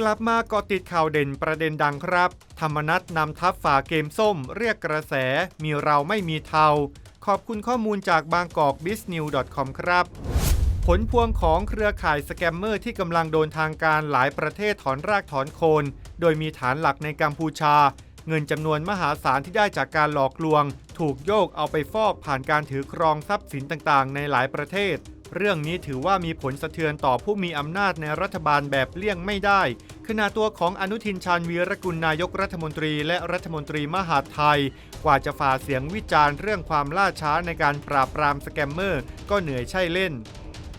กลับมาเกาะติดข่าวเด่นประเด็นดังครับ ธรรมนัตนำทัพฝ่าเกมส้ม เรียกกระแส มีเราไม่มีเทา ขอบคุณข้อมูลจากบางกอก b i z n e w c o m ครับ ผลพวงของเครือข่ายสแกมเมอร์ที่กำลังโดนทางการหลายประเทศถอนรากถอนโคน โดยมีฐานหลักในกัมพูชา เงินจำนวนมหาศาลที่ได้จากการหลอกลวง ถูกโยกเอาไปฟอกผ่านการถือครองทรัพย์สินต่างๆ ในหลายประเทศ เรื่องนี้ถือว่ามีผลสะเทือนต่อผู้มีอำนาจในรัฐบาลแบบเลี่ยงไม่ได้ ขณะตัวของอนุทินชาญวีรกุลนายกรัฐมนตรีและรัฐมนตรีมหาดไทย กว่าจะฝ่าเสียงวิจารณ์เรื่องความล่าช้าในการปราบปรามสแกมเมอร์ ก็เหนื่อยใช่เล่น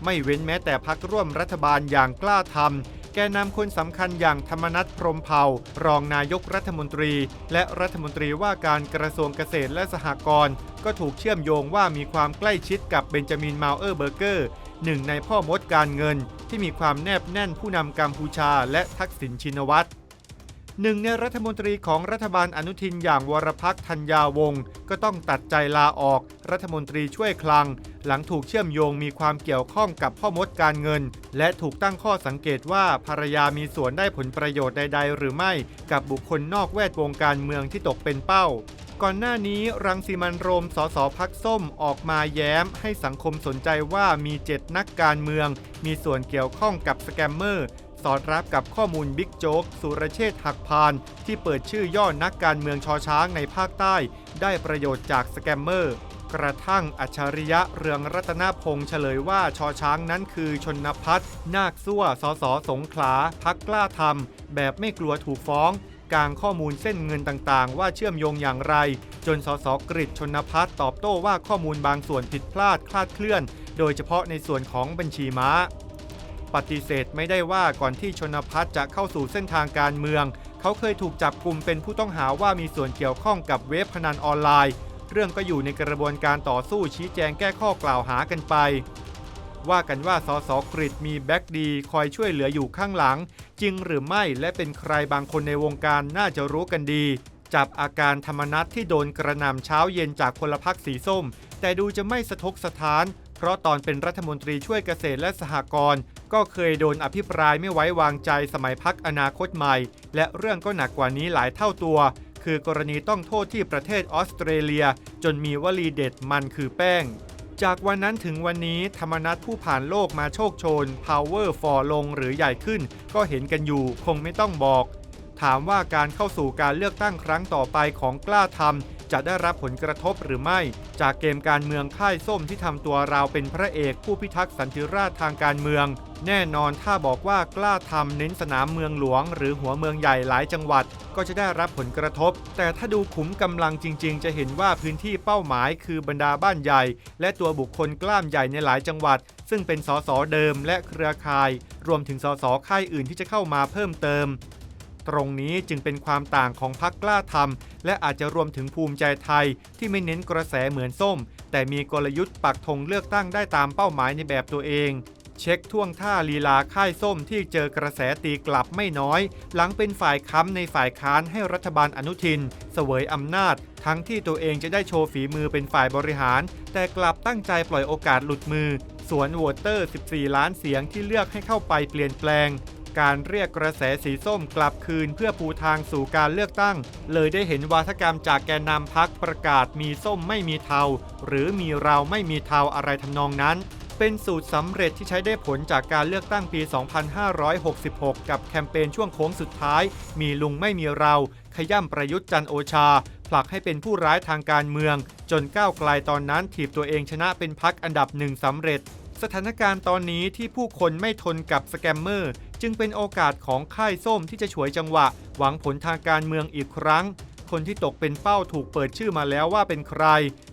ไม่เว้นแม้แต่พักร่วมรัฐบาลอย่างกล้าทำ แกนนำคนสำคัญอย่างธรรมนัฐพรหมเผ่ารองนายกรัฐมนตรี และรัฐมนตรีว่าการกระทรวงเกษตรและสหกรณ์ก็ถูกเชื่อมโยงว่ามีความใกล้ชิดกับเบนจามินมาเออร์เบอร์เกอร์หนึ่งในพ่อมดการเงินที่มีความแนบแน่นผู้นำกัมพูชาและทักษิณชินวัตร หนึ่งในรัฐมนตรีของรัฐบาลอนุทินอย่างวรพักษ์ธัญญาวงศ์ก็ต้องตัดใจลาออก รัฐมนตรีช่วยคลัง หลังถูกเชื่อมโยงมีความเกี่ยวข้องกับพ่อมดการเงิน และถูกตั้งข้อสังเกตว่าภรรยามีส่วนได้ผลประโยชน์ใด ๆ หรือไม่กับบุคคลนอกแวดวงการเมืองที่ตกเป็นเป้า ก่อนหน้านี้รังสีมันโรมสสพักส้มออกมาแย้ม ให้สังคมสนใจว่ามีเจ็ดนักการเมือง มีส่วนเกี่ยวข้องกับสแกมเมอร์ สอดรับกับข้อมูลบิ๊กโจ๊กสุรเชษฐ์หักพาน ที่เปิดชื่อย่อนักการเมืองชอช้างในภาคใต้ ได้ประโยชน์จากสแกมเมอร์ กระทั่งอัจฉริยะเรืองรัตนพงษ์เฉลยว่าชอช้างนั้นคือชนพัฒน์นาคซั่วสสสงขลาพักกล้าทำแบบไม่กลัวถูกฟ้องกลางข้อมูลเส้นเงินต่างๆ ว่าเชื่อมโยงอย่างไร จนสสกริชชนพัฒน์ตอบโต้ว่าข้อมูลบางส่วนผิดพลาดคลาดเคลื่อน โดยเฉพาะในส่วนของบัญชีม้า ปฏิเสธไม่ได้ว่าก่อนที่ชนพัฒน์จะเข้าสู่เส้นทางการเมือง เขาเคยถูกจับกลุ่มเป็นผู้ต้องหาว่ามีส่วนเกี่ยวข้องกับเว็บพนันออนไลน์ เรื่องก็อยู่ในกระบวนการต่อสู้ชี้แจงแก้ข้อกล่าวหากันไป ว่ากันว่าสสกริชมีแบ็กดีคอยช่วยเหลืออยู่ข้างหลัง จริงหรือไม่และเป็นใครบางคนในวงการน่าจะรู้กันดี จับอาการธรรมนัตที่โดนกระนำเช้าเย็นจากพลพรรคสีส้ม แต่ดูจะไม่สะทกสถาน เพราะตอนเป็นรัฐมนตรีช่วยเกษตรและสหกรณ์ก็เคยโดนอภิปรายไม่ไว้วางใจสมัยพักอนาคตใหม่ และเรื่องก็หนักกว่านี้หลายเท่าตัว คือกรณีต้องโทษที่ประเทศออสเตรเลีย จนมีวลีเด็ดมันคือแป้ง จากวันนั้นถึงวันนี้ธรรมนัตผู้ผ่านโลกมาโชคโชน power for ลงหรือใหญ่ขึ้น ก็เห็นกันอยู่คงไม่ต้องบอก ถามว่าการเข้าสู่การเลือกตั้งครั้งต่อไปของกล้าทำจะได้รับผลกระทบหรือไม่ จากเกมการเมืองค่ายส้มที่ทำตัวราวเป็นพระเอกผู้พิทักษ์สันติราษฎร์ทางการเมือง แน่นอนถ้าบอกว่ากล้าทำเน้นสนามเมืองหลวง หรือหัวเมืองใหญ่หลายจังหวัด ก็จะได้รับผลกระทบ แต่ถ้าดูขุมกำลังจริง ๆ จะเห็นว่าพื้นที่เป้าหมาย คือบรรดาบ้านใหญ่ และตัวบุคคลกล้ามใหญ่ในหลายจังหวัด ซึ่งเป็นสสเดิมและเครือข่าย รวมถึงสสค่ายอื่นที่จะเข้ามาเพิ่มเติม ตรงนี้จึงเป็นความต่างของพักกล้าทำและอาจจะรวมถึงภูมิใจไทย ที่ไม่เน้นกระแสเหมือนส้ม แต่มีกลยุทธ์ปักธงเลือกตั้งได้ตามเป้าหมายในแบบตัวเองเช็คท่วงท่าลีลาค่ายส้มที่เจอกระแสตีกลับไม่น้อย หลังเป็นฝ่ายค้ำในฝ่ายค้านให้รัฐบาลอนุทิน เสวยอำนาจ ทั้งที่ตัวเองจะได้โชว์ฝีมือเป็นฝ่ายบริหาร แต่กลับตั้งใจปล่อยโอกาสหลุดมือ สวนโหวตเตอร์ 14 ล้านเสียงที่เลือกให้เข้าไปเปลี่ยนแปลง การเรียกกระแสสีส้มกลับคืนเพื่อปูทางสู่การเลือกตั้ง เลยได้เห็นวาทกรรมจากแกนนำพักประกาศมีส้มไม่มีเทา หรือมีเราไม่มีเทาอะไรทำนองนั้น เป็นสูตรสำเร็จที่ใช้ได้ผลจากการเลือกตั้งปี 2566 กับแคมเปญช่วงโค้งสุดท้าย มีลุงไม่มีเรา ขย่ำประยุทธ์จันโอชา ผลักให้เป็นผู้ร้ายทางการเมือง จนก้าวไกลตอนนั้นถีบตัวเองชนะเป็นพักอันดับหนึ่งสำเร็จ สถานการณ์ตอนนี้ที่ผู้คนไม่ทนกับสแกมเมอร์ จึงเป็นโอกาสของค่ายส้มที่จะฉวยจังหวะ หวังผลทางการเมืองอีกครั้ง คนที่ตกเป็นเป้าถูกเปิดชื่อมาแล้วว่าเป็นใคร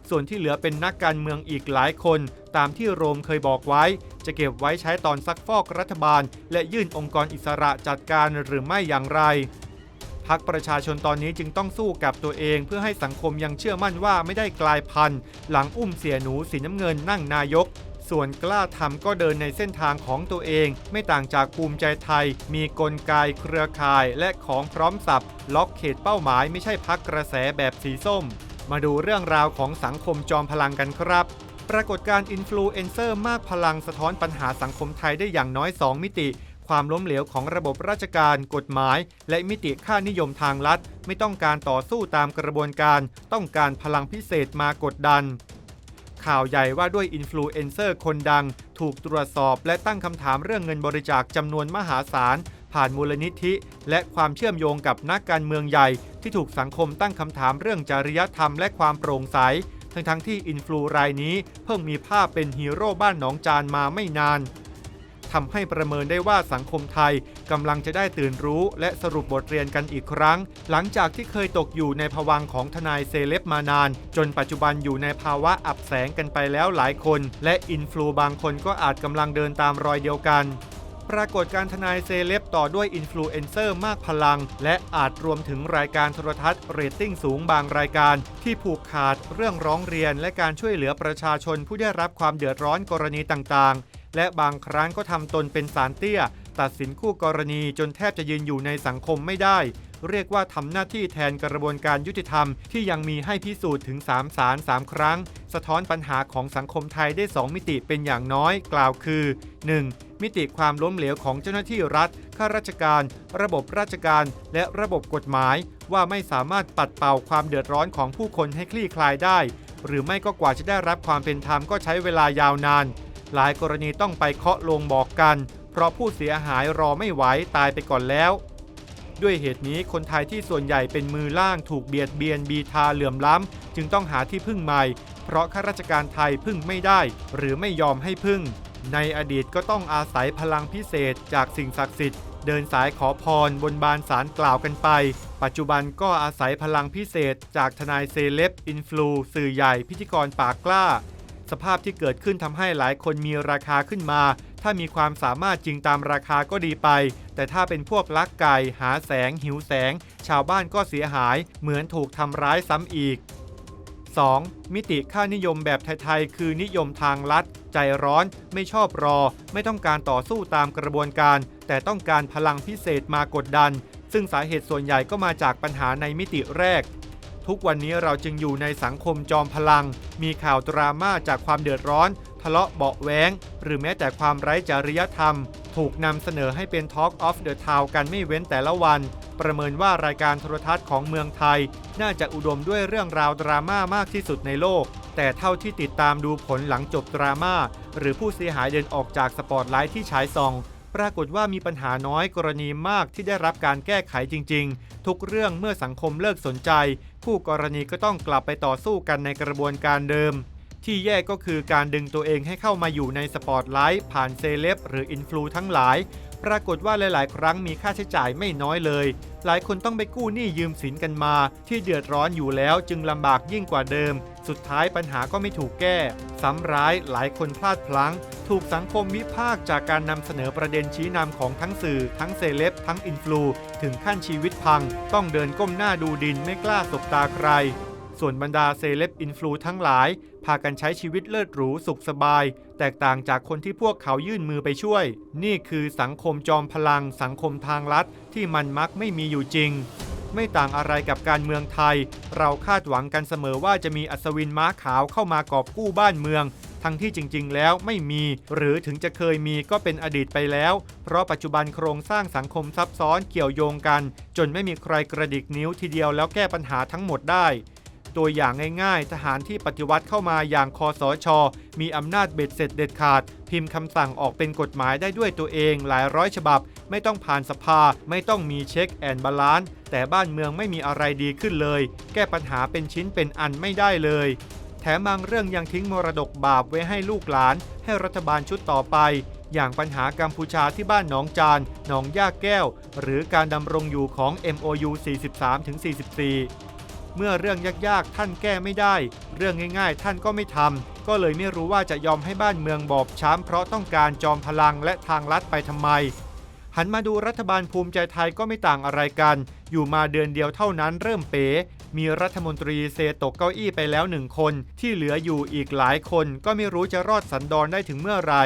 ส่วนที่เหลือเป็นนักการเมืองอีกหลายคน ตามที่โรมเคยบอกไว้ จะเก็บไว้ใช้ตอนซักฟอกรัฐบาล และยื่นองค์กรอิสระจัดการหรือไม่อย่างไรพักประชาชนตอนนี้จึงต้องสู้กับตัวเองเพื่อให้สังคมยังเชื่อมั่นว่าไม่ได้กลายพันธุ์ หลังอุ้มเสียหนูสีน้ำเงินนั่งนายก ส่วนกล้าทำก็เดินในเส้นทางของตัวเอง ไม่ต่างจากภูมิใจไทย มีกลไกเครือข่ายและของพร้อมสับล็อกเขตเป้าหมายไม่ใช่พักกระแสแบบสีส้ม มาดูเรื่องราวของสังคมจอมพลังกันครับ ปรากฏการณ์อินฟลูเอนเซอร์มากพลังสะท้อนปัญหาสังคมไทยได้อย่างน้อย 2 มิติความล้มเหลวของระบบราชการ กฎหมาย และมิติค่านิยมทางลัดไม่ต้องการต่อสู้ตามกระบวนการ ต้องการพลังพิเศษมากดดัน ข่าวใหญ่ว่าด้วยอินฟลูเอนเซอร์คนดัง ถูกตรวจสอบและตั้งคำถามเรื่องเงินบริจาคจำนวนมหาศาล ผ่านมูลนิธิ และความเชื่อมโยงกับนักการเมืองใหญ่ ที่ถูกสังคมตั้งคำถามเรื่องจริยธรรมและความโปร่งใส ทั้งทั้งๆที่อินฟลูรายนี้เพิ่งมีภาพเป็นฮีโร่บ้านหนองจานมาไม่นาน ทำให้ประเมินได้ว่าสังคมไทยกำลังจะได้ตื่นรู้ และสรุปบทเรียนกันอีกครั้ง หลังจากที่เคยตกอยู่ในภวังของทนายเซเลบมานาน จนปัจจุบันอยู่ในภาวะอับแสงกันไปแล้วหลายคน และอินฟลูบางคนก็อาจกำลังเดินตามรอยเดียวกันปรากฏการทนายเซเลบต่อด้วยอินฟลูเอนเซอร์มากพลัง และอาจรวมถึงรายการโทรทัศน์เรตติ้งสูงบางรายการ ที่ผูกขาดเรื่องร้องเรียนและการช่วยเหลือประชาชนผู้ได้รับความเดือดร้อนกรณีต่างๆ และบางครั้งก็ทำตนเป็นสารเตี้ย ตัดสินคู่กรณีจนแทบจะยืนอยู่ในสังคมไม่ได้ เรียกว่าทำหน้าที่แทนกระบวนการยุติธรรมที่ยังมีให้พิสูจน์ถึง3สาร3ครั้ง สะท้อนปัญหาของสังคมไทยได้ 2 มิติเป็นอย่างน้อยกล่าวคือ 1. มิติความล้มเหลวของเจ้าหน้าที่รัฐ ข้าราชการ ระบบราชการ และระบบกฎหมาย ว่าไม่สามารถปัดเป่าความเดือดร้อนของผู้คนให้คลี่คลายได้ หรือไม่ก็กว่าจะได้รับความเป็นธรรมก็ใช้เวลายาวนาน หลายกรณีต้องไปเคาะลงบอกกัน เพราะผู้เสียหายรอไม่ไหวตายไปก่อนแล้ว ด้วยเหตุนี้คนไทยที่ส่วนใหญ่เป็นมือล่างถูกเบียดเบียนบีทาเหลื่อมล้ำ จึงต้องหาที่พึ่งใหม่ เพราะข้าราชการไทยพึ่งไม่ได้ หรือไม่ยอมให้พึ่ง ในอดีตก็ต้องอาศัยพลังพิเศษจากสิ่งศักดิ์สิทธิ์เดินสายขอพรบนบานสารกล่าวกันไป ปัจจุบันก็อาศัยพลังพิเศษจากทนายเซเลบอินฟลูสื่อใหญ่พิธีกรปากกล้า สภาพที่เกิดขึ้นทำให้หลายคนมีราคาขึ้นมา ถ้ามีความสามารถจริงตามราคาก็ดีไป แต่ถ้าเป็นพวกลักไก่หาแสง หิวแสง ชาวบ้านก็เสียหาย เหมือนถูกทำร้ายซ้ำอีก 2. มิติค่านิยมแบบไทยๆ คือนิยมทางลัด ใจร้อน ไม่ชอบรอ ไม่ต้องการต่อสู้ตามกระบวนการ แต่ต้องการพลังพิเศษมากดดัน ซึ่งสาเหตุส่วนใหญ่ก็มาจากปัญหาในมิติแรก ทุกวันนี้เราจึงอยู่ในสังคมจอมพลัง มีข่าวดราม่าจากความเดือดร้อน ทะเลาะเบาะแว้งหรือแม้แต่ความไร้จริยธรรม ถูกนำเสนอให้เป็น Talk of the Town กันไม่เว้นแต่ละวัน ประเมินว่ารายการโทรทัศน์ของเมืองไทย น่าจะอุดมด้วยเรื่องราวดราม่ามากที่สุดในโลก แต่เท่าที่ติดตามดูผลหลังจบดราม่าหรือผู้เสียหายเดินออกจากสปอตไลท์ที่ฉายส่อง ปรากฏว่ามีปัญหาน้อยกรณีมากที่ได้รับการแก้ไขจริง ๆ ทุกเรื่องเมื่อสังคมเลิกสนใจ คู่กรณีก็ต้องกลับไปต่อสู้กันในกระบวนการเดิม ที่แย่ก็คือการดึงตัวเองให้เข้ามาอยู่ในสปอตไลท์ผ่านเซเลบหรืออินฟลูทั้งหลาย ปรากฏว่าหลาย ๆ ครั้งมีค่าใช้จ่ายไม่น้อยเลย หลายคนต้องไปกู้หนี้ยืมสินกันมา ที่เดือดร้อนอยู่แล้วจึงลำบากยิ่งกว่าเดิม สุดท้ายปัญหาก็ไม่ถูกแก้ ซ้ำร้ายหลายคนพลาดพลั้ง ถูกสังคมวิพากษ์จากการนำเสนอประเด็นชี้นำของทั้งสื่อ ทั้งเซเลบทั้งอินฟลู ถึงขั้นชีวิตพัง ต้องเดินก้มหน้าดูดินไม่กล้าสบตาใคร ส่วนบรรดาเซเลบอินฟลูทั้งหลาย พากันใช้ชีวิตเลิศหรูสุขสบาย แตกต่างจากคนที่พวกเขายื่นมือไปช่วย นี่คือสังคมจอมพลัง สังคมทางลัดที่มันมักไม่มีอยู่จริง ไม่ต่างอะไรกับการเมืองไทย เราคาดหวังกันเสมอว่าจะมีอัศวินม้าขาวเข้ามากอบกู้บ้านเมืองทั้งที่จริง ๆ แล้วไม่มี หรือถึงจะเคยมีก็เป็นอดีตไปแล้ว เพราะปัจจุบันโครงสร้างสังคมซับซ้อนเกี่ยวโยงกัน จนไม่มีใครกระดิกนิ้วทีเดียวแล้วแก้ปัญหาทั้งหมดได้ ตัวอย่างง่ายๆ ทหารที่ปฏิวัติเข้ามาอย่างคอสชมีอำนาจเบ็ดเสร็จเด็ดขาด พิมพ์คำสั่งออกเป็นกฎหมายได้ด้วยตัวเองหลายร้อยฉบับ ไม่ต้องผ่านสภา ไม่ต้องมีเช็คแอนบาลานซ์แต่บ้านเมืองไม่มีอะไรดีขึ้นเลย แก้ปัญหาเป็นชิ้นเป็นอันไม่ได้เลย แถมบางเรื่องยังทิ้งมรดกบาปไว้ให้ลูกหลาน ให้รัฐบาลชุดต่อไป อย่างปัญหากัมพูชาที่บ้านหนองจานหนองย่าแก้ว หรือการดำรงอยู่ของ MOU 43-44 เมื่อเรื่องยากๆ ท่านแก้ไม่ได้ เรื่องง่ายๆ ท่านก็ไม่ทำก็เลยไม่รู้ว่าจะยอมให้บ้านเมืองบอบช้ำเพราะต้องการจอมพลังและทางลัดไปทำไม หันมาดูรัฐบาลภูมิใจไทยก็ไม่ต่างอะไรกัน อยู่มาเดือนเดียวเท่านั้นเริ่มเป๋ มีรัฐมนตรีเซตกเก้าอี้ไปแล้วหนึ่งคน ที่เหลืออยู่อีกหลายคนก็ไม่รู้จะรอดสันดอนได้ถึงเมื่อไหร่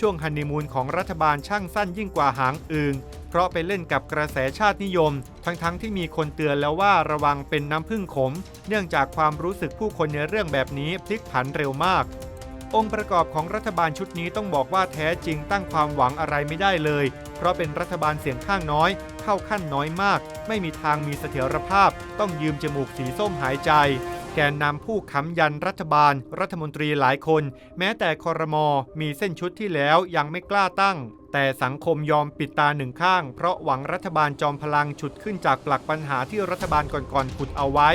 ช่วงฮันนีมูนของรัฐบาลช่างสั้นยิ่งกว่าหางอึงเพราะไปเล่นกับกระแสชาตินิยม ทั้งๆทที่มีคนเตือนแล้วว่าระวังเป็นน้ำพึ่งขม เนื่องจากความรู้สึกผู้คนในเรื่องแบบนี้พลิกผันเร็วมาก องค์ประกอบของรัฐบาลชุดนี้ต้องบอกว่าแท้จริงตั้งความหวังอะไรไม่ได้เลย เพราะเป็นรัฐบาลเสียงข้างน้อย เข้าขั้นน้อยมาก ไม่มีทางมีเสถียรภาพ ต้องยืมจมูกสีส้มหายใจ แกนนำผู้ค้ำยันรัฐบาล รัฐมนตรีหลายคน แม้แต่คอรมอมีเส้นชุดที่แล้วยังไม่กล้าตั้ง แต่สังคมยอมปิดตาหนึ่งข้าง เพราะหวังรัฐบาลจอมพลังฉุดขึ้นจากปลักปัญหาที่รัฐบาลก่อนๆขุดเอาไว้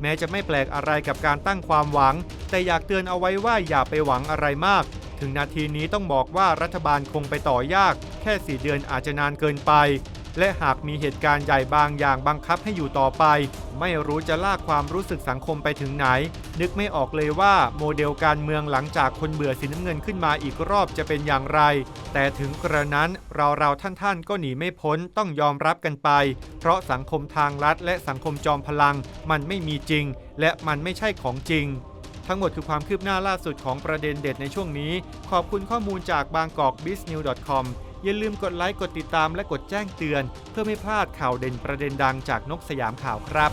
แม้จะไม่แปลกอะไรกับการตั้งความหวัง แต่อยากเตือนเอาไว้ว่าอย่าไปหวังอะไรมาก ถึงนาทีนี้ต้องบอกว่ารัฐบาลคงไปต่อยาก แค่4เดือนอาจจะนานเกินไป และหากมีเหตุการณ์ใหญ่บางอย่างบังคับให้อยู่ต่อไป ไม่รู้จะลากความรู้สึกสังคมไปถึงไหน นึกไม่ออกเลยว่าโมเดลการเมืองหลังจากคนเบื่อสีน้ำเงินขึ้นมาอีกรอบจะเป็นอย่างไร แต่ถึงกระนั้นเราเราท่านๆ ก็หนีไม่พ้นต้องยอมรับกันไป เพราะสังคมทางลัดและสังคมจอมพลัง มันไม่มีจริง และมันไม่ใช่ของจริงทั้งหมดคือความคืบหน้าล่าสุดของประเด็นเด็ดในช่วงนี้ ขอบคุณข้อมูลจากบางกอก b i z n e w c o m อย่าลืมกดไลค์กดติดตามและกดแจ้งเตือน เพื่อไม่พลาดข่าวเด่นประเด็นดังจากนกสยามข่าวครับ